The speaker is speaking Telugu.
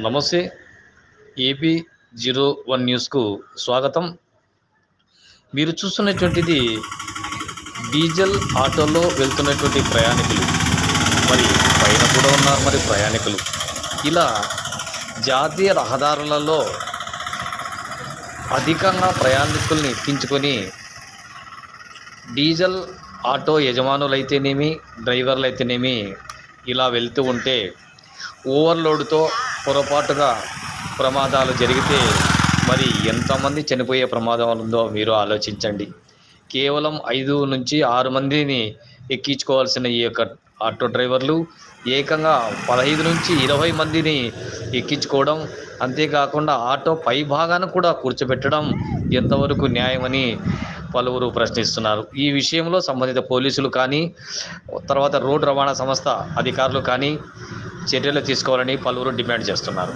నమస్తే. ఏపీ జీరో వన్ న్యూస్కు స్వాగతం. మీరు చూస్తున్నటువంటిది డీజిల్ ఆటోలో వెళ్తున్నటువంటి ప్రయాణికులు. మరి పైన కూడా ఉన్నారు మరి ప్రయాణికులు. ఇలా జాతీయ రహదారులలో అధికంగా ప్రయాణికుల్ని ఎక్కించుకొని డీజిల్ ఆటో యజమానులైతేనేమి డ్రైవర్లు అయితేనేమి ఇలా వెళ్తూ ఉంటే ఓవర్లోడ్తో పొరపాటుగా ప్రమాదాలు జరిగితే మరి ఎంతమంది చనిపోయే ప్రమాదం ఉందో మీరు ఆలోచించండి. కేవలం ఐదు నుంచి ఆరు మందిని ఎక్కించుకోవాల్సిన ఈ యొక్క ఆటో డ్రైవర్లు ఏకంగా పదహైదు నుంచి ఇరవై మందిని ఎక్కించుకోవడం అంతేకాకుండా ఆటో పై భాగాన్ని కూడా కూర్చోబెట్టడం ఎంతవరకు న్యాయమని పలువురు ప్రశ్నిస్తున్నారు. ఈ విషయంలో సంబంధిత పోలీసులు కానీ తర్వాత రోడ్డు రవాణా సంస్థ అధికారులు కానీ చర్యలు తీసుకోవాలని పలువురు డిమాండ్ చేస్తున్నారు.